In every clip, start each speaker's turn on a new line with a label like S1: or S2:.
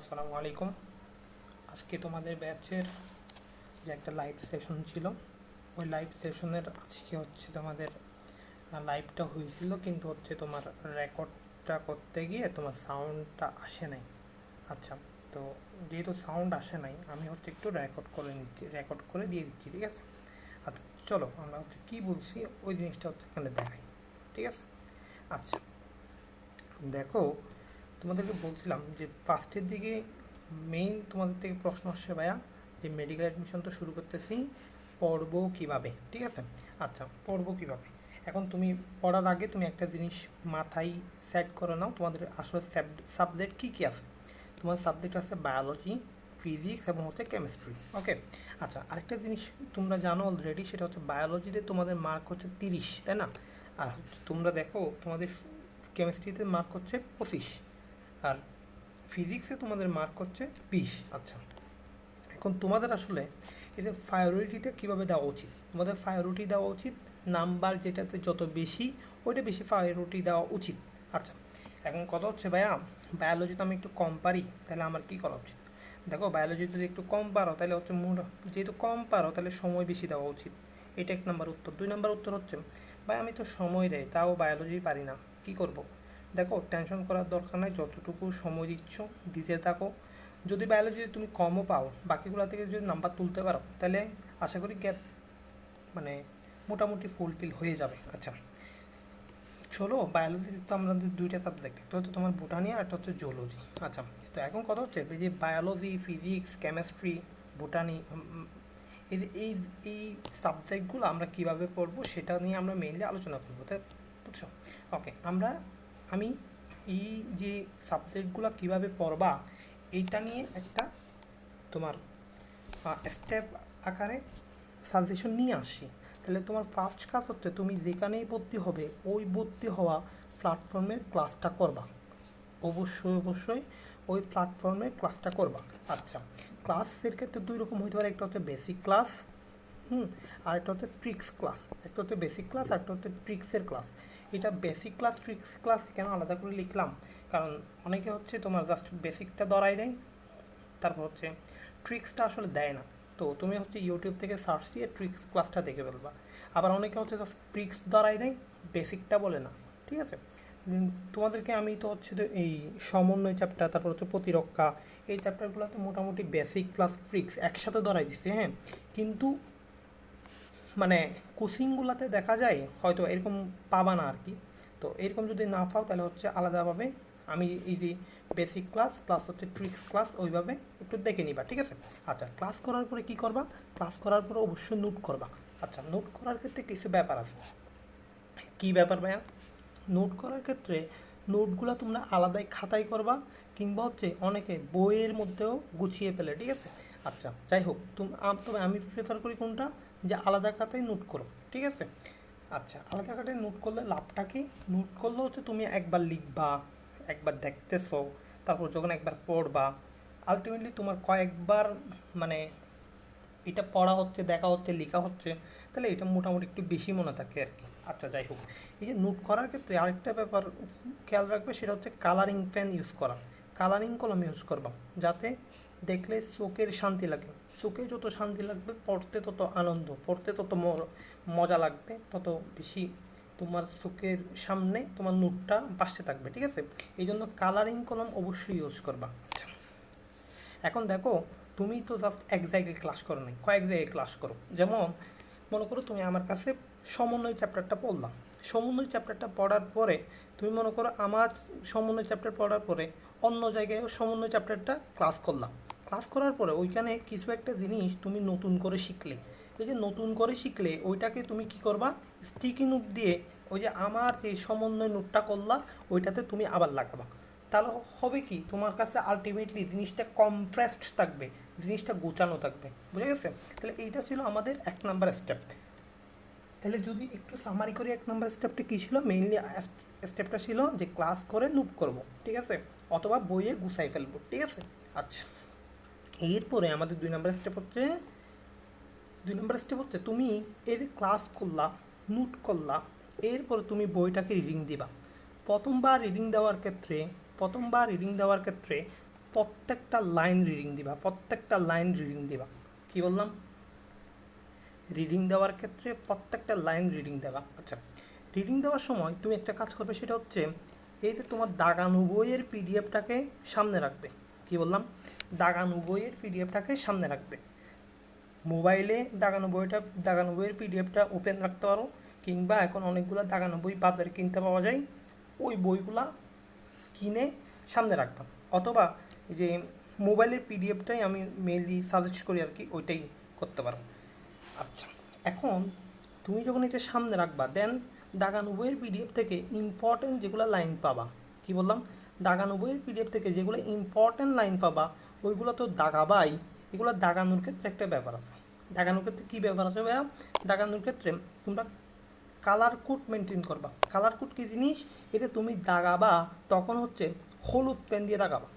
S1: আসসালামু আলাইকুম আজকে তোমাদের ব্যাচের যে একটা লাইভ সেশন ছিল, ওই লাইভ সেশনের আজকে হচ্ছে তোমাদের লাইভটা হয়েছিল, কিন্তু হচ্ছে তোমার রেকর্ডটা করতে গিয়ে তোমার সাউন্ডটা আসে নাই। আচ্ছা তো যেহেতু সাউন্ড আসে নাই, আমি হচ্ছে একটু রেকর্ড করে নিচ্ছি রেকর্ড করে দিয়ে দিচ্ছি, ঠিক আছে? আচ্ছা চলো আমরা হচ্ছে কী বলছি, ওই জিনিসটা হচ্ছে এখানে দেখাই, ঠিক আছে? আচ্ছা দেখো তোমাদেরকে বলছিলাম যে ফার্স্টের দিকে মেইন তোমাদের থেকে প্রশ্ন আসছে, ভাইয়া, যে মেডিকেল অ্যাডমিশন তো শুরু করতেছি, পড়ব কীভাবে? ঠিক আছে? আচ্ছা পড়ব কীভাবে? এখন তুমি পড়ার আগে তুমি একটা জিনিস মাথায় সেট করে নাও, তোমাদের আসলে সাবজেক্ট কী কী আছে? তোমার সাবজেক্ট আছে বায়োলজি ফিজিক্স এবং হচ্ছে কেমিস্ট্রি ওকে আচ্ছা আরেকটা জিনিস তোমরা জানো অলরেডি সেটা হচ্ছে বায়োলজিতে তোমাদের মার্ক হচ্ছে তিরিশ, তাই না? আর তোমরা দেখো তোমাদের কেমিস্ট্রিতে মার্ক হচ্ছে পঁচিশ আর ফিজিক্সে তোমাদের মার্ক হচ্ছে বিশ। আচ্ছা এখন তোমাদের আসলে এদের প্রায়োরিটিটা কীভাবে দেওয়া উচিত? তোমাদের প্রায়োরিটি দেওয়া উচিত নাম্বার যেটাতে যত বেশি, ওইটা বেশি প্রায়োরিটি দেওয়া উচিত। আচ্ছা এখন কথা হচ্ছে ভাইয়া বায়োলজিতে আমি একটু কম পারি, তাহলে আমার কী করা উচিত? দেখো বায়োলজি যদি একটু কম পারো, তাহলে হচ্ছে যেহেতু কম পারো, তাহলে সময় বেশি দেওয়া উচিত। এটা এক নম্বর উত্তর। দুই নম্বর উত্তর হচ্ছে, ভাই আমি তো সময় দেয় তাও বায়োলজি পারি না, কী করব? দেখো টেনশন করার দরকার নাই, যতটুকু সময় দিচ্ছ, দিতে থাকো। যদি বায়োলজিতে তুমি কমও পাও, বাকিগুলো থেকে যদি নাম্বার তুলতে পারো, তাহলে আশা করি গ্যাপ মানে মোটামুটি ফুলফিল হয়ে যাবে। আচ্ছা চলো বায়োলজিতে তো আমাদের দুইটা সাবজেক্ট একটা হচ্ছে তোমার বোটানি আর একটা হচ্ছে জুলজি আচ্ছা তো এখন কথা হচ্ছে যে বায়োলজি ফিজিক্স কেমিস্ট্রি বোটানি এই এই এই সাবজেক্টগুলো আমরা কীভাবে পড়ব, সেটা নিয়ে আমরা মেইনলি আলোচনা করব, তাই বুঝছ? ওকে আমরা আমি এই যে সাবজেক্টগুলো কীভাবে পড়বা, এইটা নিয়ে একটা তোমার স্টেপ আকারে সাজেশন নিয়ে আসি। তাহলে তোমার ফার্স্ট কাজ হচ্ছে তুমি যেখানেই ভর্তি হবে, ওই ভর্তি হওয়া প্ল্যাটফর্মে ক্লাসটা করবা। অবশ্যই অবশ্যই ওই প্ল্যাটফর্মে ক্লাসটা করবা। আচ্ছা ক্লাসের ক্ষেত্রে দুই রকম হতে পারে, একটা হচ্ছে বেসিক ক্লাস হুম, আর একটা হচ্ছে ট্রিক্স ক্লাস একটা হচ্ছে বেসিক ক্লাস আর একটা হচ্ছে ট্রিক্সের ক্লাস এটা বেসিক ক্লাস ট্রিক্স ক্লাস কেন আলাদা করে লিখলাম? কারণ অনেকে হচ্ছে তোমার জাস্ট বেসিকটা দরাই দেয়, তারপর হচ্ছে ট্রিক্সটা আসলে দেয় না। তো তুমি হচ্ছে ইউটিউব থেকে সার্চ দিয়ে ট্রিক্স ক্লাসটা দেখে ফেলবা। আবার অনেকে হচ্ছে জাস্ট ট্রিক্স দরাই দেয় বেসিকটা বলে না, ঠিক আছে? তোমাদেরকে আমি তো হচ্ছে এই সমন্বয় চ্যাপ্টার তারপর হচ্ছে প্রতিরক্ষা, এই চ্যাপ্টারগুলোতে মোটামুটি বেসিক প্লাস ট্রিক্স একসাথে ধরাই দিচ্ছে হ্যাঁ? কিন্তু মানে কোচিংগুলোতে দেখা যায়, হয়তো এরকম পাবা না আর কি। তো এরকম যদি না পাও, তাহলে হচ্ছে আলাদাভাবে আমি এই যে বেসিক ক্লাস প্লাস হচ্ছে ট্রিক্স ক্লাস ওইভাবে একটু দেখে নিবা, ঠিক আছে? আচ্ছা ক্লাস করার পরে কি করবা? ক্লাস করার পরে অবশ্যই নোট করবা। আচ্ছা নোট করার ক্ষেত্রে কিছু ব্যাপার আছে। কি ব্যাপার ভাইয়া? নোট করার ক্ষেত্রে নোটগুলো তোমরা আলাদাই খাতায় করবা কিংবা হচ্ছে অনেকে বইয়ের মধ্যেও গুছিয়ে ফেলে, ঠিক আছে? আচ্ছা যাই হোক, তুমি তবে আমি প্রেফার করি কোনটা? যে আলাদা খাতায় নোট করো, ঠিক আছে? আচ্ছা আলাদা খাতায় নোট করলে লাভটা কি? নোট করলে হচ্ছে তুমি একবার লিখবা, একবার দেখতেছো, তারপর যখন একবার পড়বা আলটিমেটলি তোমার কয়েকবার মানে এটা পড়া হচ্ছে, দেখা হচ্ছে, লেখা হচ্ছে, তাহলে এটা মোটামুটি একটু বেশি মনে থাকে আর কি। আচ্ছা যাই হোক। এই যে নোট করার ক্ষেত্রে আরেকটা ব্যাপার খেয়াল রাখবে, সেটা হচ্ছে কালারিং পেন ইউজ করা। কালারিং কলম ইউজ করবা, যাতে দেখলে চোখের শান্তি লাগে। চোখে যত শান্তি লাগবে, পড়তে তত আনন্দ, পড়তে তত মজা লাগবে। তত বেশি তোমার চোখের সামনে তোমার নোটটা পাশে থাকবে, ঠিক আছে? এই জন্য কালারিং কলম অবশ্যই ইউজ করবা। আচ্ছা। এখন দেখো, তুমি তো জাস্ট এক জায়গায় ক্লাস করো নাই, কয়েক জায়গায় ক্লাস করো। যেমন, মনে করো তুমি আমার কাছে সমন্বয় চ্যাপ্টারটা পড়লাম সমন্বয় চ্যাপ্টারটা পড়ার পরে, তুমি মনে করো আমার সমন্বয় চ্যাপ্টার পড়ার পরে অন্য জায়গায়ও সমন্বয় চ্যাপ্টারটা ক্লাস করলাম ক্লাস করার পরে ওইখানে কিছু একটা জিনিস তুমি নতুন করে শিখলে। এই যে নতুন করে শিখলে ওইটাকে তুমি কি করবা? স্টিকি নোট দিয়ে ওই যে আমার যে সমন্বয় নোটটা করলা, ওইটাতে তুমি আবার লাগাবা। তাহলে হবে কি? তোমার কাছে আলটিমেটলি জিনিসটা কমপ্রেসড থাকবে, জিনিসটা গোছানো থাকবে। বুঝে গেছে? তাহলে এইটা ছিল আমাদের এক নাম্বার স্টেপ তাহলে যদি একটু সামারি করি এক নাম্বার স্টেপটা কী ছিল? মেইনলি স্টেপটা ছিল যে ক্লাস করে নোট করব, ঠিক আছে? অথবা বইয়ে গুছাই ফেলব, ঠিক আছে? আচ্ছা। এরপরে আমাদের দুই নম্বর স্টেপ হচ্ছে, দুই নম্বর স্টেপ হচ্ছে তুমি যে ক্লাস করলা নোট করলা, এরপরে তুমি বইটাকে রিডিং দিবা। প্রথমবার রিডিং দেওয়ার ক্ষেত্রে, প্রথমবার রিডিং দেওয়ার ক্ষেত্রে প্রত্যেকটা লাইন রিডিং দিবা, প্রত্যেকটা লাইন রিডিং দিবা। কি বললাম? রিডিং দেওয়ার ক্ষেত্রে প্রত্যেকটা লাইন রিডিং দেওয়া আচ্ছা রিডিং দেওয়ার সময় তুমি একটা কাজ করবে, সেটা হচ্ছে এই যে তোমার দাগানো বইয়ের পিডিএফটাকে সামনে রাখবে। কি বললাম? দাগানো বইয়ের পিডিএফটাকে সামনে রাখবে। মোবাইলে দাগানো বইটা দাগানো বইয়ের পিডিএফটা ওপেন রাখতে পারো, কিংবা এখন অনেকগুলো দাগানো বই বাজারে কিনতে পাওয়া যায়, ওই বইগুলা কিনে সামনে রাখবা। অথবা যে মোবাইলের পিডিএফটাই আমি মেনলি সাজেস্ট করি আর কি, ওইটাই করতে পারো। আচ্ছা এখন তুমি যখন এটা সামনে রাখবা দেন দাগানো বইয়ের পিডিএফ থেকে ইম্পর্টেন্ট যেগুলো লাইন পাবা, কি বললাম? দাগানো বইয়ের পিডিএফ থেকে যেগুলো ইম্পর্টেন্ট লাইন পাবা, ওইগুলো তো দাগাবাই। এগুলো দাগানোর ক্ষেত্রে একটা ব্যাপার আছে। দাগানোর ক্ষেত্রে কী ব্যাপার আছে ভাইয়া? দাগানোর ক্ষেত্রে তোমরা কালার কোড মেনটেন করবা। কালার কোড কী জিনিস? এতে তুমি দাগাবা, তখন হচ্ছে হলুদ পেন দিয়ে দাগাবা।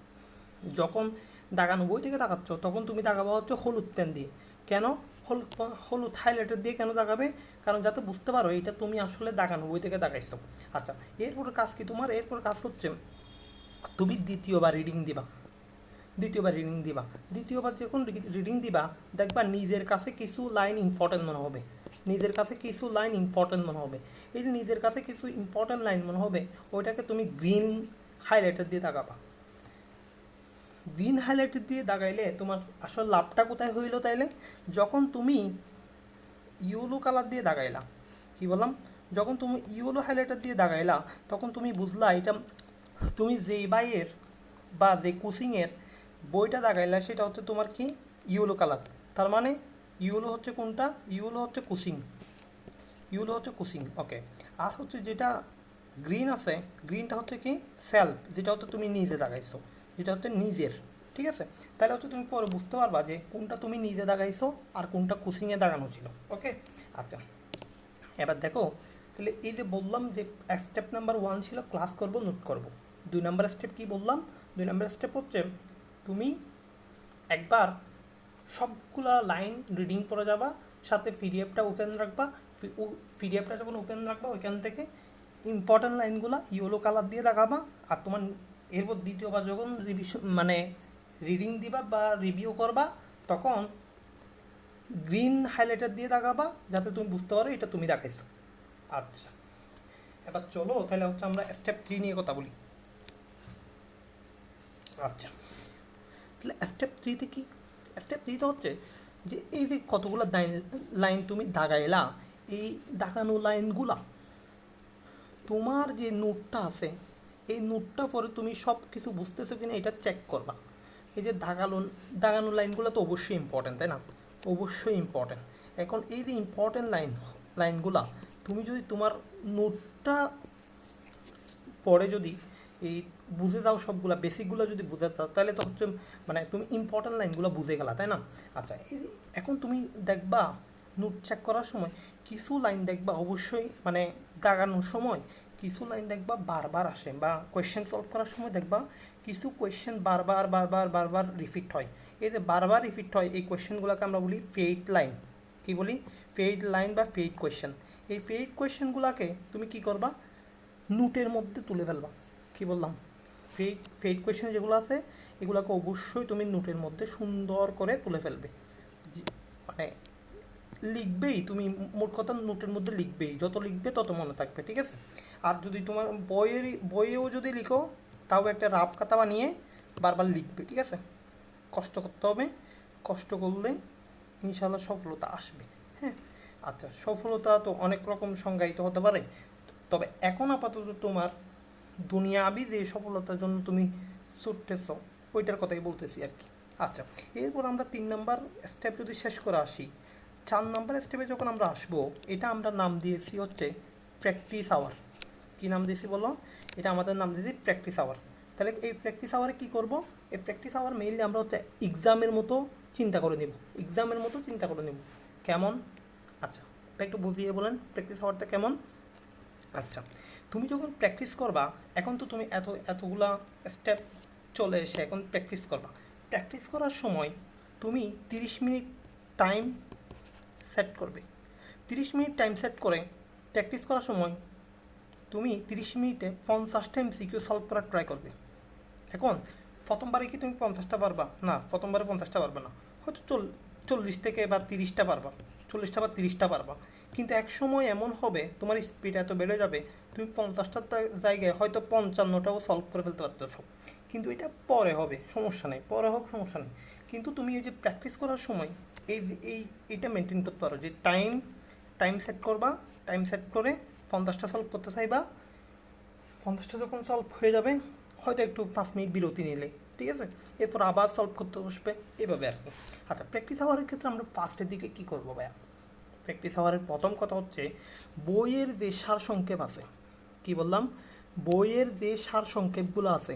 S1: যখন দাগানো বই থেকে দাগাচ্ছ, তখন তুমি দাগাবা হচ্ছে হলুদ পেন দিয়ে। কেন? হলুদ হলুদ হাইলাইটার দিয়ে কেন দাগাবে? কারণ যাতে বুঝতে পারো, এটা তুমি আসলে দাগানো বই থেকে দাগাইছো। আচ্ছা এরপর কাজ কি তোমার? এরপর কাজ হচ্ছে তুমি দ্বিতীয়বার রিডিং দিবা। দ্বিতীয়বার রিডিং দিবা। দ্বিতীয়বার যখন রিডিং দিবা, দেখবা নিজের কাছে কিছু লাইন ইম্পর্টেন্ট মনে হবে। নিজের কাছে কিছু লাইন ইম্পর্টেন্ট মনে হবে। এই যে নিজের কাছে কিছু ইম্পর্টেন্ট লাইন মনে হবে, ওইটাকে তুমি গ্রিন হাইলাইটার দিয়ে দাগাবা। গ্রিন হাইলাইটার দিয়ে দাগাইলে তোমার আসল লাভটা কোথায় হইল তাইলে? যখন তুমি ইয়েলো কালার দিয়ে দাগাইলা, কি বললাম? যখন তুমি ইয়েলো হাইলাইটার দিয়ে দাগাইলা, তখন তুমি বুঝলা এটা তুমি যেই বাইয়ের বা যে কোচিংয়ের বইটা দাগাইলা সেটা হচ্ছে তোমার কি? ইয়েলো কালার তার মানে ইয়েলো হচ্ছে কোনটা? ইয়েলো হচ্ছে কুসিং ইউলো হচ্ছে কুসিং ওকে আর হচ্ছে যেটা গ্রিন আছে গ্রিনটা হচ্ছে কি? সেলফ যেটা হচ্ছে তুমি নিজে দাগাইছো যেটা হচ্ছে নিজের, ঠিক আছে? তাহলে হচ্ছে তুমি পরে বুঝতে পারবা যে কোনটা তুমি নিজে দাগাইছো আর কোনটা কুসিংয়ে দাগানো ছিল ওকে আচ্ছা এবার দেখো, তাহলে এই যে বললাম যে স্টেপ নাম্বার ওয়ান ছিল ক্লাস করব নোট করব। দুই নম্বর স্টেপ কি বললাম? দুই নম্বর স্টেপ হচ্ছে তুমি একবার সবগুলা লাইন রিডিং করে যাবা, সাথে পিডিএফটা ওপেন রাখবা পিডিএফটা যখন ওপেন রাখবা, ওইখান থেকে ইম্পর্টেন্ট লাইনগুলো ইয়েলো কালার দিয়ে লাগাবা, আর তোমার এরপর দ্বিতীয়বার যখন রিভিশন মানে রিডিং দিবা বা রিভিউ করবা, তখন গ্রিন হাইলাইটার দিয়ে দাগাবা যাতে তুমি বুঝতে পারো এটা তুমি দেখাইছো। আচ্ছা। এবার চলো, তাহলে হচ্ছে আমরা স্টেপ থ্রি নিয়ে কথা বলি। আচ্ছা। তাহলে স্টেপ থ্রিতে কি? স্টেপ থ্রিতে হচ্ছে যে এই যে কতগুলো লাইন লাইন তুমি দাগাইলা, এই দাগানো লাইনগুলা তোমার যে নোটটা আছে, এই নোটটা পরে তুমি সব কিছু বুঝতেছো কিনা এটা চেক করবা। এই যে দাগালো, দাগানো লাইনগুলো তো অবশ্যই ইম্পর্টেন্ট তাই না? অবশ্যই ইম্পর্টেন্ট এখন এই যে ইম্পর্টেন্ট লাইন লাইনগুলা তুমি যদি তোমার নোটটা পরে যদি এই বুঝে যাও সবগুলা, বেসিকগুলো যদি বুঝে যাও, তাহলে তো হচ্ছে মানে তুমি ইম্পর্টেন্ট লাইনগুলো বুঝে গেলা, তাই না? আচ্ছা এখন তুমি দেখবা নোট চেক করার সময় কিছু লাইন দেখবা অবশ্যই মানে দাগানোর সময়, কিছু লাইন দেখবা বারবার আসে বা কোয়েশ্চেন সলভ করার সময় দেখবা কিছু কোয়েশ্চেন বারবার বারবার বারবার রিপিট হয়। এই যে বারবার রিপিট হয়, এই কোয়েশ্চেনগুলোকে আমরা বলি ফেইড লাইন কি বলি? ফেইড লাইন বা ফেইড কোয়েশ্চেন এই ফেইড কোয়েশ্চেনগুলোকে তুমি কি করবা? নোটের মধ্যে তুলে ফেলবা। কি বললাম? ফেক ফেক কোয়েশ্চেন যেগুলো আছে, এগুলোকে অবশ্যই তুমি নোটের মধ্যে সুন্দর করে তুলে ফেলবে। মানে লিখবেই, তুমি মোট কথা নোটের মধ্যে লিখবেই, যত লিখবে তত মনে থাকবে, ঠিক আছে? আর যদি তোমার বইয়েরই, বইয়েও যদি লিখো, তাও একটা রাফ খাতা বানিয়ে বারবার লিখবে, ঠিক আছে? কষ্ট করতে হবে, কষ্ট করলে ইনশাল্লাহ সফলতা আসবে হ্যাঁ? আচ্ছা সফলতা তো অনেক রকম সংজ্ঞায়িত হতে পারে, তবে এখন আপাতত তোমার দুনিয়াবি যে সফলতার জন্য তুমি ছুটতেছ, ওইটার কথাই বলতেছি আর কি। আচ্ছা এরপর আমরা তিন নাম্বার স্টেপ যদি শেষ করে আসি, চার নাম্বার স্টেপে যখন আমরা আসব, এটা আমরা নাম দিয়েছি হচ্ছে প্র্যাকটিস আওয়ার কী নাম দিয়েছি বলো? এটা আমাদের নাম দিয়েছি প্র্যাকটিস আওয়ার তাহলে এই প্র্যাকটিস আওয়ারে কী করব? এই প্র্যাকটিস আওয়ার মেইনলি আমরা হচ্ছে এক্সামের মতো চিন্তা করে নেব। এক্সামের মতো চিন্তা করে নেব। কেমন? আচ্ছা একটু বুঝিয়ে বলেন প্র্যাকটিস আওয়ারটা কেমন? আচ্ছা তুমি যখন প্র্যাকটিস করবা, এখন তো তুমি এত, এতগুলা স্টেপ চলে এসে এখন প্র্যাকটিস করবা। প্র্যাকটিস করার সময় তুমি তিরিশ মিনিট টাইম সেট করবে। তিরিশ মিনিট টাইম সেট করে প্র্যাকটিস করার সময় তুমি তিরিশ মিনিটে পঞ্চাশ টাইম এমসিকিউ সলভ করার ট্রাই করবে। এখন প্রথমবারে কি তুমি পঞ্চাশটা পারবা? না, প্রথমবারে পঞ্চাশটা পারবে না। হয়তো চল, চল্লিশ থেকে বা তিরিশটা পারবা। চল্লিশটা বা তিরিশটা পারবা। কিন্তু এক সময় এমন হবে, তোমার স্পিড এত বেড়ে যাবে তুমি পঞ্চাশটার জায়গায় হয়তো পঞ্চান্নটাও সলভ করে ফেলতে পারতেছো। কিন্তু এটা পরে হবে, সমস্যা নেই। পরে হোক, সমস্যা নেই। কিন্তু তুমি এই যে প্র্যাকটিস করার সময়, এই এই, এইটা মেনটেন করতে পারো যে টাইম টাইম সেট করবা টাইম সেট করে পঞ্চাশটা সলভ করতে চাইবা। পঞ্চাশটা যখন সলভ হয়ে যাবে, হয়তো একটু পাঁচ মিনিট বিরতি নিলে, ঠিক আছে? এরপর আবার সলভ করতে বসবে, এভাবে আর কি। আচ্ছা প্র্যাকটিস আওয়ারের ক্ষেত্রে আমরা ফার্স্টের দিকে কী করব ভাইয়া? প্র্যাকটিস আওয়ারের প্রথম কথা হচ্ছে, বইয়ের যে সার সংক্ষেপ আছে কি বললাম? বইয়ের যে সার সংক্ষেপগুলো আছে।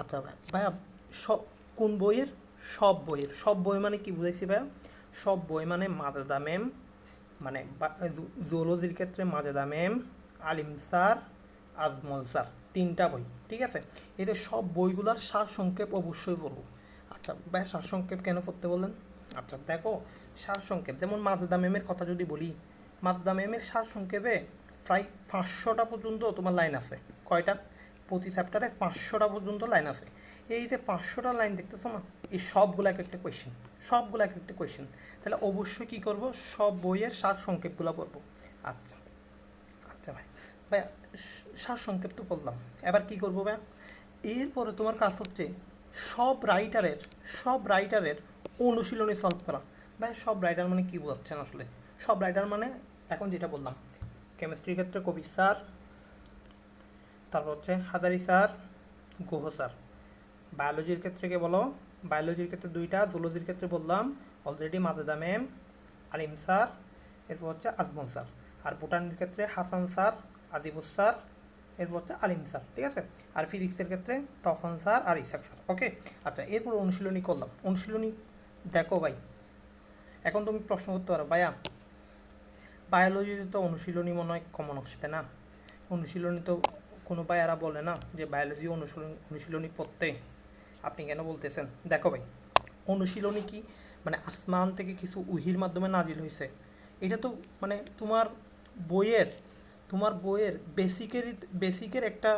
S1: আচ্ছা ভাই, ভাইয়া, সব, কোন বইয়ের? সব বইয়ের। সব বই মানে কি বুঝাইছি ভাইয়া? সব বই মানে মাজেদা ম্যাম মানে জুওলজির ক্ষেত্রে Majeda ma'am, Alim sir, Ajmal sir, তিনটা বই, ঠিক আছে? এদের সব বইগুলার সার সংক্ষেপ অবশ্যই পড়ব আচ্ছা ভাই সার সংক্ষেপ কেন পড়তে বললেন? আচ্ছা দেখো, সার সংক্ষেপ, যেমন মাজেদা ম্যামের কথা যদি বলি, মাজেদা ম্যামের সার সংক্ষেপে প্রায় পাঁচশোটা পর্যন্ত তোমার লাইন আছে। কয়টা? প্রতি চ্যাপ্টারে পাঁচশোটা পর্যন্ত লাইন আছে। এই যে পাঁচশোটা লাইন দেখতেছো না, এই সবগুলো এক একটা কোয়েশ্চেন সবগুলো এক একটা কোয়েশ্চেন তাহলে অবশ্যই কী করব? সব বইয়ের সার সংক্ষেপগুলো পড়ব। আচ্ছা আচ্ছা ভাই ভাই সার সংক্ষেপ তো বললাম এবার কি করব ভাই এরপরে তোমার কাজ হচ্ছে সব রাইটারের সব রাইটারের অনুশীলনী সলভ করা। ভাই সব রাইটার মানে কী বোঝাচ্ছেন আসলে? সব রাইটার মানে এখন যেটা বললাম কেমিস্ট্রির ক্ষেত্রে কবি স্যার তারপর হচ্ছে হাজারি স্যার গুহ স্যার বায়োলজির ক্ষেত্রে কে বলো বায়োলজির ক্ষেত্রে দুইটা জুলজির ক্ষেত্রে বললাম already Majeda ma'am Alim sir এরপর হচ্ছে আজমল স্যার আর ভুটানের ক্ষেত্রে হাসান স্যার আজিবুস স্যার এরপর হচ্ছে আলিম স্যার ঠিক আছে? আর ফিজিক্সের ক্ষেত্রে তফান স্যার আর ইসাক স্যার ওকে আচ্ছা এরপর অনুশীলনী করলাম। অনুশীলনী দেখো ভাই। এখন তুমি প্রশ্ন করতে পারো, ভাইয়া। বায়োলজিতে তো অনুশীলনী মনে হয় কমন আসবে না। অনুশীলনী তো কোনো ভাইয়ারা বলে না যে বায়োলজি অনুশীলন, অনুশীলনী পড়তে। আপনি কেন বলতেছেন? দেখো ভাই, অনুশীলনী কি? মানে আসমান থেকে কিছু উহির মাধ্যমে নাজিল হয়েছে এটা তো মানে তোমার বইয়ের তোমার বইয়ের বেসিকের বেসিকের একটা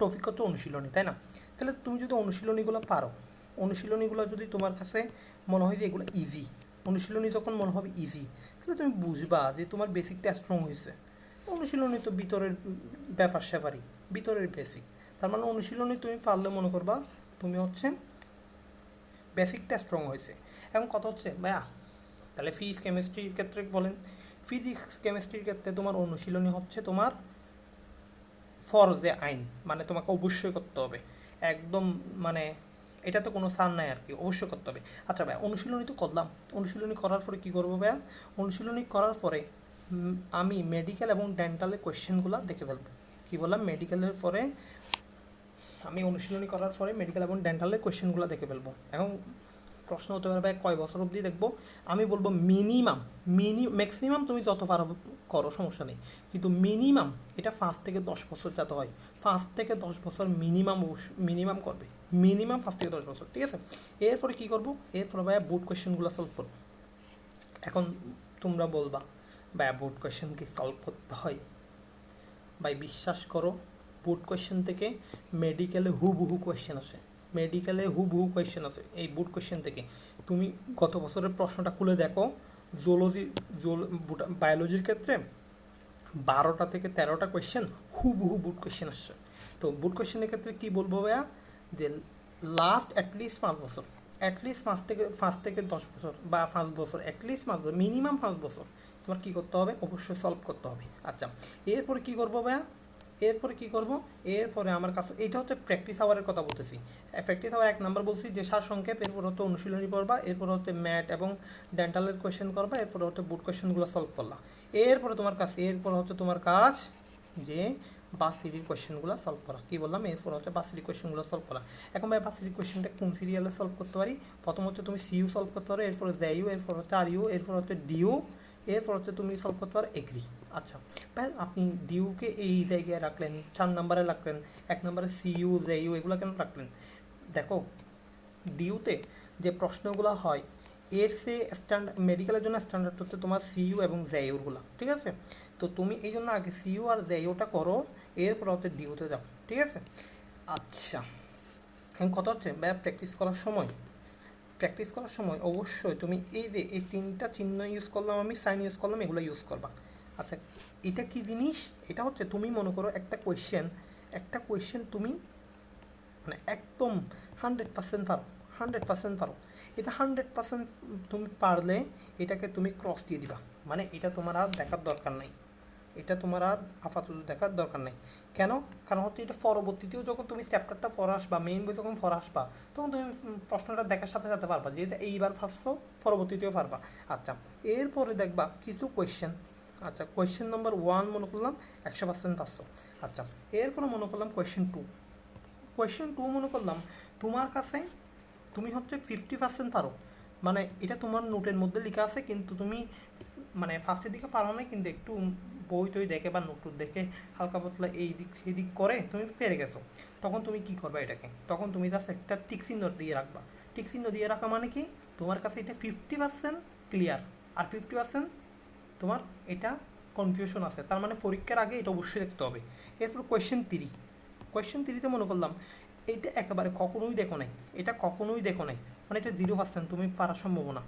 S1: টপিক হচ্ছে অনুশীলনী, তাই না? তাহলে তুমি যদি অনুশীলনীগুলো পারো, অনুশীলনীগুলো যদি তোমার কাছে মনে হয় যে এগুলো ইজি অনুশীলনী যখন মনে হবে ইজি তাহলে তুমি বুঝবা যে তোমার বেসিকটা স্ট্রং হয়েছে অনুশীলনী তো ভিতরের ব্যাপার স্যাপারই ভিতরের বেসিক তার মানে অনুশীলনী তুমি পারলে মনে করবা তুমি হচ্ছে বেসিকটা স্ট্রং হয়েছে এখন কথা হচ্ছে, ভাইয়া, তাহলে ফিজিক্স কেমিস্ট্রির ক্ষেত্রে বলেন ফিজিক্স কেমিস্ট্রির ক্ষেত্রে তোমার অনুশীলনী হচ্ছে তোমার ফরজে আইন মানে তোমাকে অবশ্যই করতে হবে। একদম মানে এটা তো কোনো সান নাই আর কি অবশ্যই করতে হবে। আচ্ছা ভাই অনুশীলনী তো করলাম। অনুশীলনী করার পরে কী করব ভাইয়া? অনুশীলনী করার পরে আমি মেডিকেল এবং ডেন্টালের কোয়েশ্চেনগুলো দেখে ফেলব। কী বললাম? মেডিকেলের পরে আমি অনুশীলনী করার পরে মেডিকেল এবং ডেন্টালের কোয়েশ্চেনগুলো দেখে ফেলব। এবং প্রশ্ন হতে পারে ভাই কয় বছর অবধি দেখব? আমি বলব মিনিমাম মিনি ম্যাক্সিমাম তুমি যত পারো করো, সমস্যা নেই। কিন্তু মিনিমাম এটা পাঁচ থেকে দশ বছর যাতে হয়। পাঁচ থেকে দশ বছর মিনিমাম মিনিমাম করবে। মিনিমাম পাঁচ থেকে দশ বছর, ঠিক আছে? এরপরে কী করব? এরপরে ভাইয়া বোর্ড কোয়েশ্চেনগুলো সলভ করব। এখন তোমরা বলবা, ভাইয়া বোর্ড কোয়েশ্চেন কি সলভ করতে হয়? ভাই, বিশ্বাস করো বোর্ড কোয়েশ্চেন থেকে মেডিকেলে হুবহু কোয়েশ্চেন আসে। মেডিকেলে হুবহু কোয়েশ্চেন আছে এই বোর্ড কোয়েশ্চেন থেকে। তুমি গত বছরের প্রশ্নটা খুলে দেখো জুলজি জুল বায়োলজির ক্ষেত্রে বারোটা থেকে তেরোটা কোয়েশ্চেন হুবহু বুট কোয়েশ্চেন আসছে তো বুট কোয়েশ্চেনের ক্ষেত্রে কি বলব ভাইয়া? যে লাস্ট অ্যাটলিস্ট পাঁচ বছর অ্যাটলিস্ট পাঁচ থেকে পাঁচ থেকে দশ বছর বা পাঁচ বছর অ্যাটলিস্ট পাঁচ বছর মিনিমাম পাঁচ বছর তোমার কী করতে হবে? অবশ্যই সলভ করতে হবে। আচ্ছা এরপরে কী করব ভাইয়া? এরপরে কী করব? এরপরে আমার কাছে এইটা হচ্ছে প্র্যাকটিস আওয়ারের কথা বলতেছি। প্র্যাকটিস আওয়ার এক নাম্বার বলছি, যে সার সংক্ষেপ, এরপর হচ্ছে অনুশীলনী পড়বা, এরপর হচ্ছে ম্যাট এবং ডেন্টালের কোয়েশ্চেন করবা, এরপর হচ্ছে বুট কোয়েশ্চেনগুলো সলভ করলা। এরপরে তোমার কাছে এরপর হচ্ছে তোমার কাজ যে বাসিরির কোয়েশ্চেনগুলো সলভ করা। কী বললাম? এরপর হচ্ছে বাসিরি কোয়েশ্চেনগুলো সলভ করা। এখন ভাই বাসিরি কোয়েশ্চেনটা কোন সিরিয়ালে সলভ করতে পারি? প্রথম হচ্ছে তুমি সিইউ সলভ করতে পারো, এরপর জেইউ এরপর হচ্ছে আর ইউ এরপর হচ্ছে ডিউ এরপর হচ্ছে তুমি সলভ করতে পারো এগ্রি আচ্ছা ভাই আপনি ডিউকে এই জায়গায় রাখলেন, চার নাম্বারে রাখলেন, এক নম্বরে সিইউ জেইউ এগুলো কেন রাখলেন? দেখো ডিউতে যে প্রশ্নগুলো হয়, এর সে স্ট্যান্ডার্ড মেডিকেলের জন্য স্ট্যান্ডার্ড হচ্ছে তোমার সিইউ এবং জেইউরগুলো ঠিক আছে? তো তুমি এই জন্য আগে সিইউ আর জেইউটা করো এরপর হচ্ছে ডিউতে যাও, ঠিক আছে? আচ্ছা এখন কথা হচ্ছে, ভাইয়া প্র্যাকটিস করার সময় প্র্যাকটিস করার সময় অবশ্যই তুমি এই যে এই তিনটা চিহ্ন ইউজ করলাম আমি সাইন ইউজ করলাম, এগুলো ইউজ করবা। আচ্ছা এটা কি জিনিস? এটা হচ্ছে তুমি মনে করো একটা কোয়েশ্চেন একটা কোয়েশ্চেন তুমি মানে একদম হান্ড্রেড পার্সেন্ট পারো হান্ড্রেড পার্সেন্ট পারো। এটা হান্ড্রেড পার্সেন্ট তুমি পারলে এটাকে তুমি ক্রস দিয়ে দিবা মানে এটা তোমার আর দেখার দরকার নাই। এটা তোমার আর আপাতত দেখার দরকার নেই। কেন? কারণ হচ্ছে এটা পরবর্তীতেও যখন তুমি চ্যাপ্টারটা পড়া আসবা মেইন বই যখন পড়া আসবা তখন তুমি প্রশ্নটা দেখার সাথে সাথে পারবা যেহেতু এইবার ফার্স্ট পরবর্তীতেও পারবা। আচ্ছা এরপরে দেখবা কিছু কোয়েশ্চেন আচ্ছা কোয়েশ্চেন নম্বর ওয়ান মনে করলাম একশো পার্সেন্ট পাঁচশো। আচ্ছা এরপরে মনে করলাম কোয়েশ্চেন টু কোয়েশ্চেন টু মনে করলাম তোমার কাছে তুমি হচ্ছে ফিফটি পার্সেন্ট পারো। মানে এটা তোমার নোটের মধ্যে লেখা আছে, কিন্তু তুমি মানে ফার্স্টের দিকে পারো না কিন্তু একটু বই টই দেখে বা নোট দেখে হালকা পাতলা এই দিক সেই দিক করে তুমি ফেরে গেছো। তখন তুমি কি করবে এটাকে? তখন তুমি জাস্ট একটা টিক চিহ্ন দিয়ে রাখবা। টিক দিয়ে রাখা মানে কি? তোমার কাছে এটা ফিফটি পার্সেন্ট ক্লিয়ার আর ফিফটি পার্সেন্ট তোমার এটা কনফিউশন আছে। তার মানে পরীক্ষার আগে এটা অবশ্যই দেখতে হবে। এরপর কোয়েশ্চেন তিরি কোয়েশ্চেন তিরিতে মনে করলাম, এইটা একেবারে কখনোই দেখো নাই। এটা কখনোই দেখো নাই। মানে এটা জিরো পার্সেন্ট তুমি পারার সম্ভাবনা।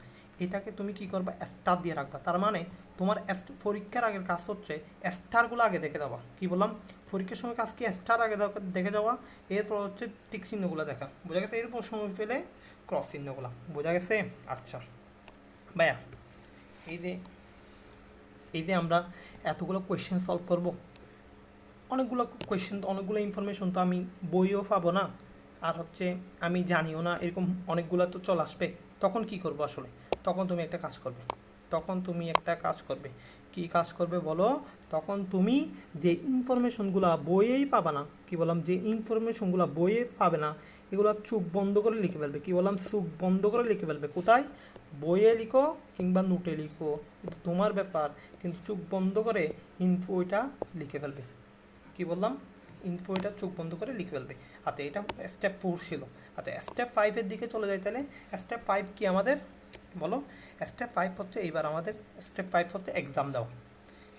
S1: এটাকে তুমি কি করবা? স্টার দিয়ে রাখবা। তার মানে তোমার পরীক্ষার আগের কাজ হচ্ছে স্টারগুলো আগে দেখে দেওয়া। কি বললাম? পরীক্ষার সময় কাজ কি স্টার আগে দেখে যাওয়া এরপর হচ্ছে টিক চিহ্নগুলো দেখা। বোঝা গেছে? এরপর সময় পেলে ক্রস চিহ্নগুলো। বোঝা গেছে? আচ্ছা। ভাইয়া, এই যে এই যে আমরা এতগুলো কোয়েশ্চেন সলভ করব। অনেকগুলো কোয়েশ্চেন অনেকগুলো ইনফরমেশন তো আমি বইও পাবো না। আর হচ্ছে আমি জানিও না, এরকম অনেকগুলো তো চল আসবে। তখন কি করব আসলে? তখন তুমি একটা কাজ করবে। তখন তুমি একটা কাজ করবে। কি কাজ করবে বলো? তখন তুমি যে ইনফরমেশনগুলো বইয়েই পাবে না, কি বললাম, যে ইনফরমেশনগুলো বইয়ে পাবে না, এগুলো চোখ বন্ধ করে লিখে ফেলবে। কি বললাম, চোখ বন্ধ করে লিখে ফেলবে। কোথায়? বইয়ে লিখো কিংবা নোটে লিখো। তোমার ব্যাপার, কিন্তু চোখ বন্ধ করে ইনফোটা লিখে ফেলবে। কি বললাম? ইনফো এটা চোখ বন্ধ করে লিখে ফেলবে। আচ্ছা এটা স্টেপ ফোর ছিল। আচ্ছা স্টেপ ফাইভের দিকে চলে যাই তাহলে স্টেপ ফাইভ কি আমাদের? বলো স্টেপ ফাইভ হচ্ছে এইবার আমাদের স্টেপ ফাইভ হচ্ছে এক্সাম দেওয়া।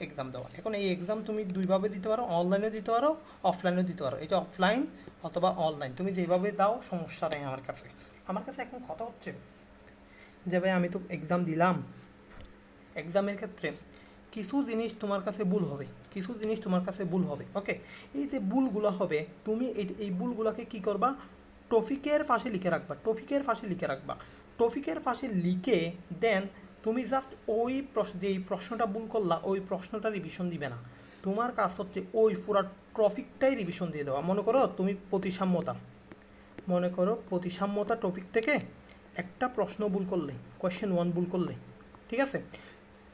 S1: এক্সাম দেওয়া। এখন এই এক্সাম তুমি দুইভাবে দিতে পারো অনলাইনেও দিতে পারো অফলাইনেও দিতে পারো। এটা অফলাইন অথবা অনলাইন তুমি যেভাবে দাও, সমস্যা নেই আমার কাছে। আমার কাছে এখন কথা হচ্ছে যে ভাই, আমি তো এক্সাম দিলাম। এক্সামের ক্ষেত্রে কিছু জিনিস তোমার কাছে ভুল হবে। কিছু জিনিস তোমার কাছে ভুল হবে ওকে এই যে ভুলগুলো হবে, তুমি এই ভুলগুলোকে কি করবা? টপিকের পাশে লিখে রাখবা টপিকের পাশে লিখে রাখবা। টপিকের পাশে লিখে দেন তুমি জাস্ট ওই প্রশ্ন, যে প্রশ্নটা ভুল করলা, ওই প্রশ্নটা রিভিশন দিবে না। তোমার কাজ হচ্ছে ওই পুরা টপিকটাই রিভিশন দিয়ে দেওয়া। মনে করো তুমি প্রতিসাম্যতা, মনে করো প্রতিসাম্যতা টপিক থেকে একটা প্রশ্ন ভুল করলে কোয়েশ্চেন ওয়ান ভুল করলে, ঠিক আছে?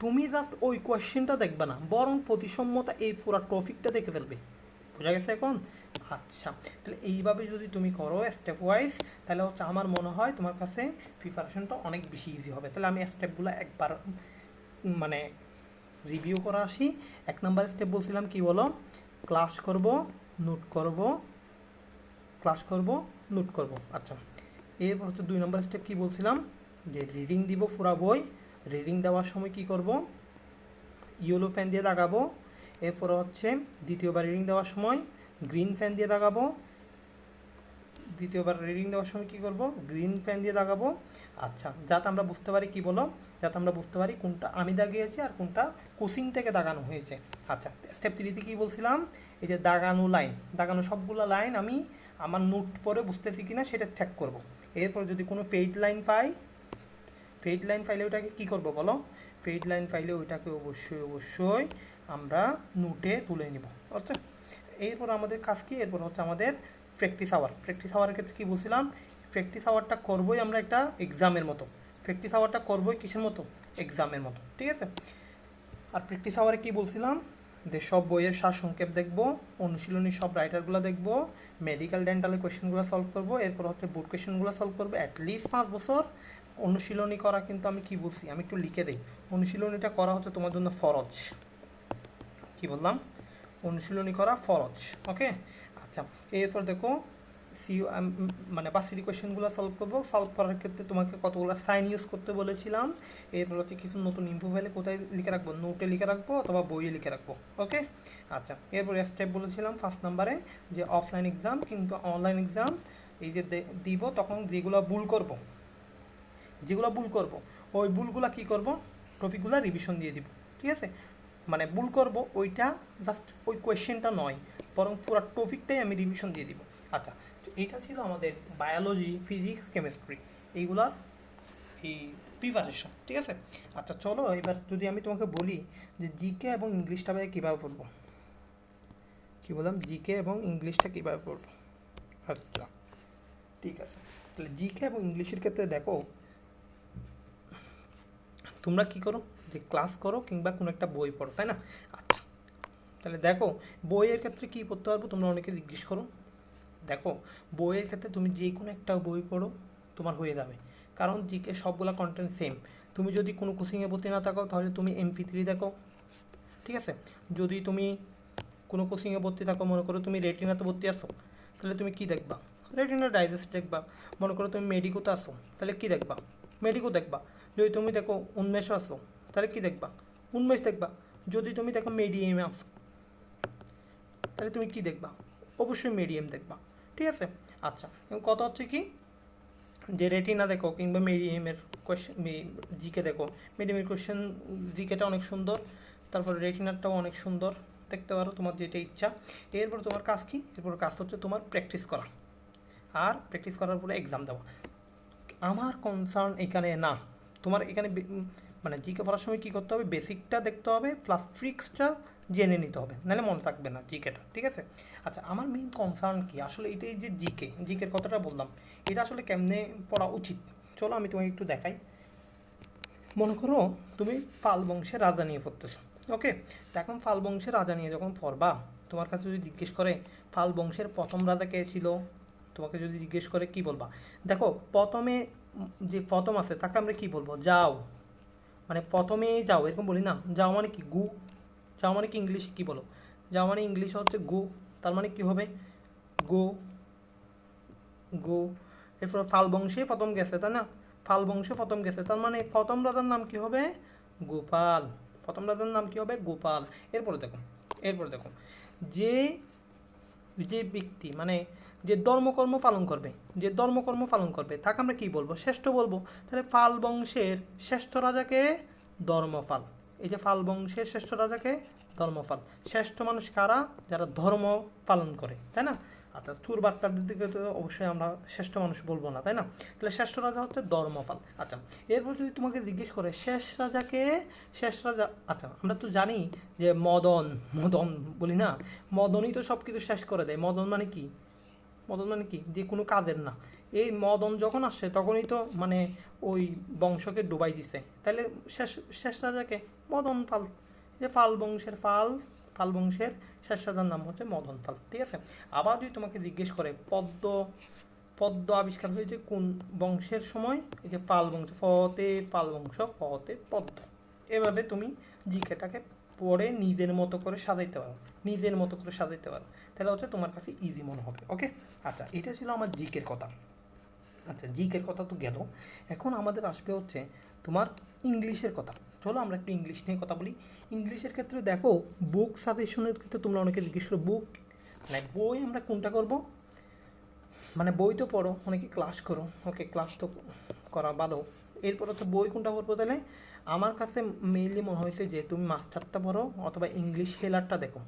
S1: তুমি জাস্ট ওই কোয়েশ্চেনটা দেখবে না, বরং প্রতিসম্মতা এই পুরো টপিকটা দেখে ফেলবে। বোঝা গেছে এখন? আচ্ছা তাহলে এইভাবে যদি তুমি করো স্টেপ ওয়াইজ তাহলে হচ্ছে আমার মনে হয় তোমার কাছে প্রিপারেশনটা অনেক বেশি ইজি হবে। তাহলে আমি স্টেপগুলো একবার মানে রিভিউ করা আসি। এক নম্বর স্টেপ বলছিলাম, কি বলো? ক্লাস করব নোট করব ক্লাস করব নোট করব। আচ্ছা এরপর হচ্ছে দুই নম্বর স্টেপ কি বলছিলাম? যে রিডিং দিব পুরা বই। রিডিং দেওয়ার সময় কি করব? ইয়েলো ফ্যান দিয়ে দাগাবো। এরপর হচ্ছে দ্বিতীয়বার রিডিং দেওয়ার সময় গ্রিন ফ্যান দিয়ে দাগাবো। দ্বিতীয়বার রিডিং দেওয়ার সময় কি করব? গ্রিন ফ্যান দিয়ে দাগাবো। আচ্ছা যাতে আমরা বুঝতে পারি কি বলো? যাতে আমরা বুঝতে পারি কোনটা আমি দাগিয়েছি আর কোনটা কোচিং থেকে দাগানো হয়েছে। আচ্ছা স্টেপ থ্রিতে কি বলছিলাম? এই যে দাগানো লাইন দাগানো সবগুলো লাইন আমি আমার নোট পরে বুঝতেছি কিনা সেটা চেক করব। এরপর যদি কোনো ফেইড লাইন পাই ফেইড লাইন ফাইলে ওটাকে কী করব বলো? ফেইড লাইন ফাইলে ওইটাকে অবশ্যই অবশ্যই আমরা নোটে তুলে নিব। আচ্ছা এরপর আমাদের কাজ কি? এরপর হচ্ছে আমাদের প্র্যাকটিস আওয়ার প্র্যাকটিস আওয়ারের ক্ষেত্রে কী বলছিলাম? প্র্যাকটিস আওয়ারটা করবোই আমরা একটা এক্সামের মতো। প্র্যাকটিস আওয়ারটা করবোই কিসের মতো? এক্সামের মতো। ঠিক আছে? আর প্র্যাকটিস আওয়ারে কী বলছিলাম? যে সব বইয়ের সার সংক্ষেপ দেখব, অনুশীলনী সব রাইটারগুলো দেখব মেডিকেল ডেন্টালের কোয়েশ্চেনগুলো সলভ করব, এরপর হচ্ছে বোর্ড কোয়েশ্চেনগুলো সলভ করব অ্যাটলিস্ট পাঁচ বছর অনুশীলনী করা কিন্তু আমি কি বলছি? আমি একটু লিখে দিই। অনুশীলনীটা করা হচ্ছে তোমার জন্য ফরজ। কি বললাম? অনুশীলনী করা ফরজ, ওকে? আচ্ছা এরপর দেখো সি মানে বাসিরি কোয়েশ্চেনগুলো সলভ করব। সলভ করার ক্ষেত্রে তোমাকে কতগুলো সাইন ইউজ করতে বলেছিলাম। এরপর হচ্ছে কিছু নতুন ইনফো ফাইলে কোথায় লিখে রাখব? নোটে লিখে রাখব অথবা বইয়ে লিখে রাখব, ওকে? আচ্ছা এরপর স্টেপ বলেছিলাম ফার্স্ট নাম্বারে যে অফলাইন এক্সাম কিন্তু অনলাইন এক্সাম এই যে দিব, তখন যেগুলো ভুল করব যেগুলো ভুল করব, ওই ভুলগুলো কি করব? টপিকগুলো রিভিশন দিয়ে দিব, ঠিক আছে? মানে ভুল করব, ওইটা জাস্ট ওই কোয়েশ্চেনটা নয়, বরং পুরো টপিকটাই আমি রিভিশন দিয়ে দিব। আচ্ছা তো এইটা ছিল আমাদের বায়োলজি ফিজিক্স কেমিস্ট্রি এইগুলার এই প্রিপারেশন ঠিক আছে? আচ্ছা চলো এবার যদি আমি তোমাকে বলি যে জিকে এবং ইংলিশটা ভাই কীভাবে পড়ব? কী বললাম? জিকে এবং ইংলিশটা কীভাবে পড়ব? আচ্ছা ঠিক আছে। তাহলে জিকে এবং ইংলিশের ক্ষেত্রে দেখো তোমরা কি করো? যে ক্লাস করো কিংবা কোনো একটা বই পড়ো, তাই না? আচ্ছা তাহলে দেখো, বইয়ের ক্ষেত্রে কী পড়তে পারব তোমরা অনেকে জিজ্ঞেস করো। দেখো, বইয়ের ক্ষেত্রে তুমি যে কোনো একটা বই পড়ো, তোমার হয়ে যাবে। কারণ জিকে সবগুলা কন্টেন্ট সেম তুমি যদি কোনো কোচিংয়ে ভর্তি না থাকো, তাহলে তুমি এমপি থ্রি দেখো, ঠিক আছে? যদি তুমি কোনো কোচিংয়ে ভর্তি থাকো, মনে করো তুমি রেটিনাতে ভর্তি আসো তাহলে তুমি কি দেখবা? রেটিনা ডাইজেস্ট দেখবা। মনে করো তুমি মেডিকোতে আসো তাহলে কি দেখবা? মেডিকো দেখবা। যদি তুমি দেখো উন্মেষ আসো তাহলে কি দেখবা? উন্মেষ দেখবা। যদি তুমি দেখো মেডিএমে আসো তাহলে তুমি কি দেখবা? অবশ্যই মিডিয়াম দেখবা। ঠিক আছে? আচ্ছা কথা হচ্ছে কি? যে রেটিনা দেখো কিংবা মিডিয়ামের কোয়েশ্চেন জিকে দেখো। মিডিয়ামের কোয়েশ্চেন জিকেটা অনেক সুন্দর, তারপর রেটিনারটাও অনেক সুন্দর। দেখতে পারো তোমার যেটা ইচ্ছা। এরপর তোমার কাজ কি? এরপর কাজ হচ্ছে তোমার প্র্যাকটিস করা। আর প্র্যাকটিস করার পরে এক্সাম দেওয়া। আমার কনসার্ন এখানে না। তোমার এখানে মানে জিকে পড়ার সময় কী করতে হবে? বেসিকটা দেখতে হবে প্লাস ট্রিক্সটা জেনে নিতে হবে। নাহলে মনে থাকবে না জিকেটা ঠিক আছে? আচ্ছা আমার মেইন কনসার্ন কি? আসলে এটাই যে জিকে জিকের কথাটা বললাম, এটা আসলে কেমনে পড়া উচিত? চলো আমি তোমাকে একটু দেখাই। মনে করো তুমি পাল বংশের রাজা নিয়ে পড়তেছো ওকে তো এখন পাল বংশের রাজা নিয়ে যখন পড়বা, তোমার কাছে যদি জিজ্ঞেস করে পাল বংশের প্রথম রাজা কে ছিল? তোমাকে যদি জিজ্ঞেস করে, কি বলবা? দেখো, প্রথমে যে প্রথম আছে, তাকে আমরা কি বলব? যাও। মানে প্রথমে যাও, এরকম বলি না। যাও মানে কি? গু। যাও মানে কি ইংলিশে কি বলো? যাও মানে ইংলিশে হচ্ছে গো। তার মানে কি হবে? গো। গো। এরপর ফাল বংশে প্রথম গেছে, তাই না? ফাল বংশে প্রথম গেছে। তার মানে প্রথম রাজার নাম কি হবে? গোপাল। প্রথম রাজার নাম কি হবে? গোপাল। এরপরে দেখো এরপরে দেখো। যে যে ব্যক্তি মানে যে ধর্মকর্ম পালন করবে, যে ধর্মকর্ম পালন করবে, তাকে আমরা কি বলব? শ্রেষ্ঠ বলব। তাহলে ফাল বংশের শ্রেষ্ঠ রাজাকে ধর্মপাল এই যে ফাল বংশের শ্রেষ্ঠ রাজাকে ধর্মপাল শ্রেষ্ঠ মানুষ কারা? যারা ধর্ম পালন করে, তাই না? আচ্ছা চুর বাট্টার দিকে তো অবশ্যই আমরা শ্রেষ্ঠ মানুষ বলব না, তাই না? তাহলে শ্রেষ্ঠ রাজা হচ্ছে ধর্মপাল আচ্ছা এরপর যদি তোমাকে জিজ্ঞেস করে শেষ রাজাকে শেষ রাজা আচ্ছা আমরা তো জানি যে মদন মদন বলি না? মদনই তো সব কিছু শেষ করে দেয়। মদন মানে কি? মদন মানে কি? যে কোনো কাজের না। এই মদন যখন আসছে, তখনই তো মানে ওই বংশকে ডুবাই দিছে। তাহলে শেষ শেষ রাজাকে? মদন পাল যে পাল বংশের পাল পাল বংশের শেষ রাজার নাম হচ্ছে মদন পাল ঠিক আছে? আবার যদি তোমাকে জিজ্ঞেস করে, পদ্ম পদ্ম আবিষ্কার হয়েছে কোন বংশের সময়? এই যে পাল বংশ, ফতে পাল বংশ, ফতে, পদ্ম। এভাবে তুমি জিকেটাকে পড়ে নিজের মতো করে সাজাইতে পারো। নিজের মতো করে সাজাইতে পারো। তাহলে হচ্ছে তোমার কাছে ইজি মনে হবে ওকে আচ্ছা এটা ছিল আমার জিকের কথা। আচ্ছা জিকের কথা তো গেল। এখন আমাদের আসবে হচ্ছে তোমার ইংলিশের কথা। চলো আমরা একটু ইংলিশ নিয়ে কথা বলি। ইংলিশের ক্ষেত্রে দেখো বুক সাজেশনের ক্ষেত্রে তোমরা অনেকে জিজ্ঞেস করো বুক মানে বই আমরা কোনটা করব? মানে বই তো পড়ো, অনেকে ক্লাস করো ওকে ক্লাস তো করা ভালো। এরপর হচ্ছে বই কোনটা পড়ব তাহলে? আমার কাছে মেইনলি মনে হয়েছে যে তুমি মাস্টারটা পড়ো অথবা ইংলিশ হেলারটা দেখো।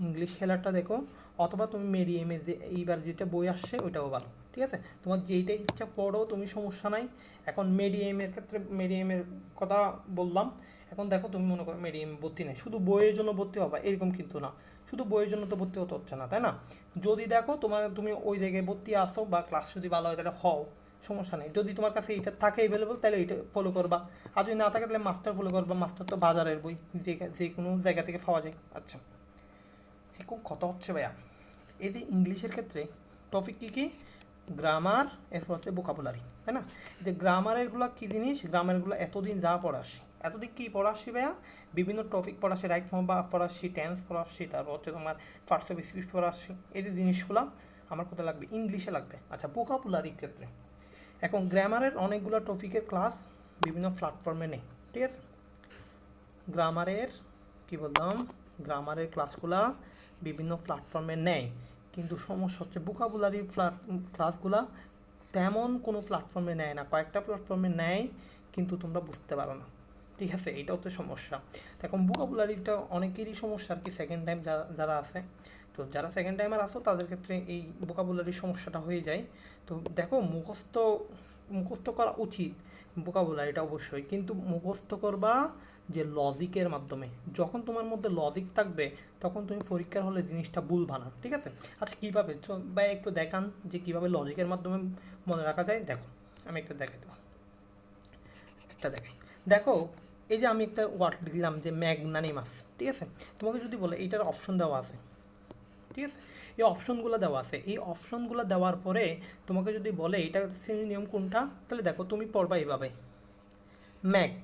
S1: ইংলিশ হেলারটা দেখো অথবা তুমি মিডিয়ামে যে এইবার যেটা বই আসছে ওইটাও ভালো ঠিক আছে? তোমার যেইটা ইচ্ছা পড়ো, তুমি সমস্যা নাই। এখন মিডিয়ামের ক্ষেত্রে মিডিয়ামের কথা বললাম। এখন দেখো তুমি মনে করো মিডিয়াম ভর্তি নেই। শুধু বইয়ের জন্য ভর্তি হবা, এরকম কিন্তু না। শুধু বইয়ের জন্য তো ভর্তি হতে হচ্ছে না, তাই না? যদি দেখো তোমার, তুমি ওই জায়গায় ভর্তি আসো বা ক্লাস যদি ভালো হয় তাহলে হও। সমস্যা নেই। যদি তোমার কাছে এটা থাকে অ্যাভেলেবল তাহলে এটা ফলো করবা। আর যদি না থাকে, তাহলে মাস্টার ফলো করবা। মাস্টার তো বাজারের বই, যে যে কোনো জায়গা থেকে পাওয়া যায়। আচ্ছা। এখন কথা হচ্ছে ভাইয়া এই যে ইংলিশের ক্ষেত্রে টপিক কী কী? গ্রামার এরপর হচ্ছে ভোকাবুলারি তাই না? যে গ্রামারেরগুলো কী জিনিস? গ্রামারগুলো এতদিন যা পড়াসি, এতদিন কী পড়াসি ভাইয়া? বিভিন্ন টপিক পড়াসি রাইট ফর্ম বা পড়াসি টেন্স পড়াসি, তারপর হচ্ছে তোমার ফার্স্ট অফ স্পিচ পড়াসি, এই যে জিনিসগুলো আমার কোথায় লাগবে ইংলিশে লাগবে। আচ্ছা ভোকাবুলারির ক্ষেত্রে। এখন গ্রামারের অনেকগুলো টপিকের ক্লাস বিভিন্ন প্ল্যাটফর্মে নেই, ঠিক আছে? গ্রামারের কি বললাম? গ্রামারের ক্লাসগুলা বিভিন্ন প্ল্যাটফর্মে নেয় কিন্তু সমস্যা হচ্ছে বুকাবুলারি ক্লাসগুলা তেমন কোনো প্ল্যাটফর্মে নেয় না, কয়েকটা প্ল্যাটফর্মে নেয়, কিন্তু তোমরা বুঝতে পারো না, ঠিক আছে? এটা হচ্ছে সমস্যা। তো এখন বুকাবুলারিটা অনেকেরই সমস্যা আর কি সেকেন্ড টাইম যারা যারা আছে। তো যারা সেকেন্ড টাইমার আসো তাদের ক্ষেত্রে এই বোকাবুলারির সমস্যাটা হয়ে যায়। তো দেখো, মুখস্থ মুখস্থ করা উচিত বোকাবুলারিটা অবশ্যই, কিন্তু মুখস্থ করবা যে লজিকের মাধ্যমে। যখন তোমার মধ্যে লজিক থাকবে, তখন তুমি পরীক্ষার হলে জিনিসটা ভুলবা না, ঠিক আছে? আচ্ছা কীভাবে? বা একটু দেখান যে কীভাবে লজিকের মাধ্যমে মনে রাখা যায়। দেখো, আমি একটা দেখাই দেবো একটা দেখাই। দেখো, এই যে আমি একটা ওয়ার্ড দিলাম যে ম্যাগনানিমাস, ঠিক আছে? তোমাকে যদি বলে, এইটার অপশন দেওয়া আছে। ঠিক আছে? এই অপশনগুলো দেওয়া আছে। এই অপশনগুলো দেওয়ার পরে তোমাকে যদি বলে এটা নিয়ম কোনটা, তাহলে দেখো তুমি পড়বা এইভাবে। ম্যাক,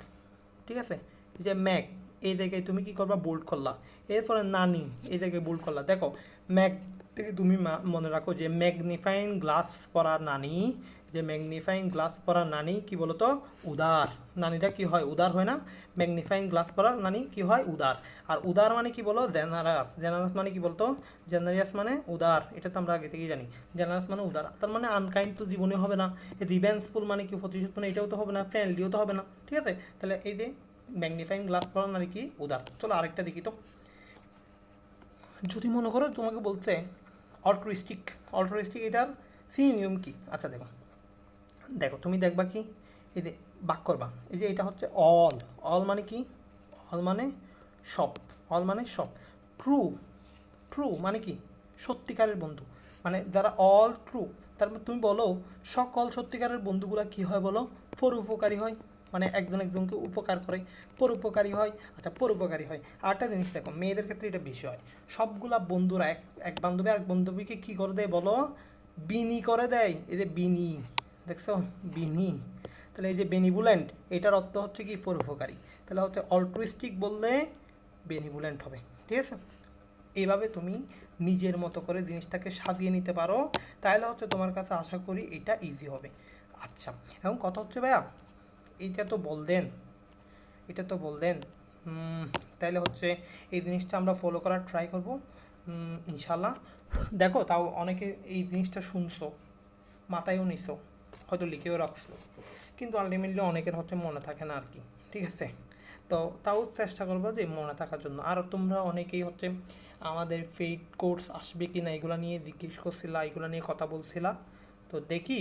S1: ঠিক আছে? এই যে ম্যাক, এই জায়গায় তুমি কি করবা? বোল্ড করলা। এরপরে নানি, এই জায়গায় বোল্ড করলা। দেখো, ম্যাক থেকে তুমি মনে রাখো যে ম্যাগনিফাইং গ্লাস পরা নানি যে ম্যাগনিফাইং গ্লাস পরা নানি কি বলতো? উদার। নানিটা কি হয়? উদার হয় না? ম্যাগনিফাইং গ্লাস পরা নানি কি হয়? উদার। আর উদার মানে কি বলো? জেনারাস। জেনারাস মানে কি বলতো? জেনারিয়াস মানে উদার। এটা তো আমরা আগে থেকেই জানি। জেনারাস মানে উদার। তার মানে আনকাইন্ড তো জীবনে হবে না। রিভেন্সফুল মানে কি প্রতিশোধ মানে এটাও তো হবে না। ফ্রেন্ডলিও তো হবে না। ঠিক আছে? তাহলে এই যে ম্যাগনিফাইং গ্লাস পরা নারী কি? উদার। চলো আরেকটা দেখি তো। যদি মনে করো তোমাকে বলছে অল্ট্রিস্টিক অল্ট্রিস্টিক এটার সিনিয়ম কি? আচ্ছা দেখো। দেখো, তুমি দেখবা কি? এই যে বাক করবা। এই যে এটা হচ্ছে অল। অল মানে কি? অল মানে সব। অল মানে সব। ট্রু। ট্রু মানে কি? সত্যিকারের বন্ধু। মানে যারা অল ট্রু, তার মানে তুমি বলো, সকল সত্যিকারের বন্ধুগুলা কি হয় বলো? পরোপকারী হয়। মানে একজন একজনকে উপকার করে, পরোপকারী হয়। আচ্ছা পরোপকারী হয়। আরেকটা জিনিস দেখো, মেয়েদের ক্ষেত্রে এটা বেশি হয়। সবগুলা বন্ধুরা, এক এক বান্ধবী আর বান্ধবীকে কী করে দেয় বলো? বিনি করে দেয়। এই যে বিনি। দেখছ? বিনি। তাহলে এই যে বেনিবুলেন্ট, এটার অর্থ হচ্ছে কি? পরোপকারী তাহলে হচ্ছে অল্ট্রুইস্টিক বললে বেনিবুলেন্ট হবে, ঠিক আছে? এইভাবে তুমি নিজের মতো করে জিনিসটাকে সাজিয়ে নিতে পারো। তাহলে হচ্ছে তোমার কাছে আশা করি এটা ইজি হবে। আচ্ছা এখন কথা হচ্ছে ভাইয়া, এইটা তো বললেন, এটা তো বললেন। তাহলে হচ্ছে এই জিনিসটা আমরা ফলো করার ট্রাই করব। ইনশাল্লাহ দেখো, তাও অনেকে এই জিনিসটা শুনছো, মাথায়ও নিছো। হয়তো লিখেও রাখছো। কিন্তু আলটিমেটলি অনেকের হচ্ছে মনে থাকে না আর কি ঠিক আছে? তো তাও চেষ্টা করব যে মনে থাকার জন্য। আর তোমরা অনেকেই হচ্ছে আমাদের ফেইড কোর্স আসবে কি না এগুলো নিয়ে জিজ্ঞেস করছিলা, এগুলো নিয়ে কথা বলছিলা। তো দেখি,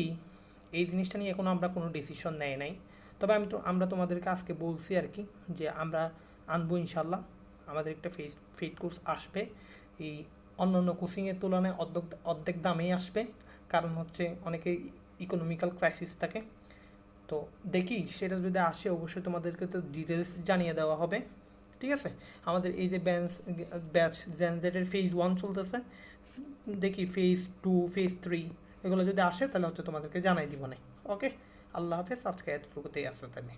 S1: এই জিনিসটা নিয়ে এখনও আমরা কোনো ডিসিশন নেয় নাই। তবে আমি তো, আমরা তোমাদেরকে আজকে বলছি আর কি যে আমরা আনব ইনশাল্লাহ আমাদের একটা ফেস ফেড কোর্স আসবে। এই অন্য অন্য কোচিংয়ের তুলনায় অর্ধেক অর্ধেক দামেই আসবে। কারণ হচ্ছে অনেকে ইকোনমিক্যাল ক্রাইসিস থাকে। তো দেখি, সেটা যদি আসে, অবশ্যই তোমাদেরকে তো ডিটেলস জানিয়ে দেওয়া হবে। ঠিক আছে? আমাদের এই যে ব্যান্স ব্যাচ জ্যানজেটের ফেজ ওয়ান চলতেছে, দেখি ফেজ টু ফেজ থ্রি এগুলো যদি আসে, তাহলে হচ্ছে তোমাদেরকে জানাই দিব না। ওকে আল্লাহ হাফেজ, আজকে এতটুকুতেই আসে তাহলে।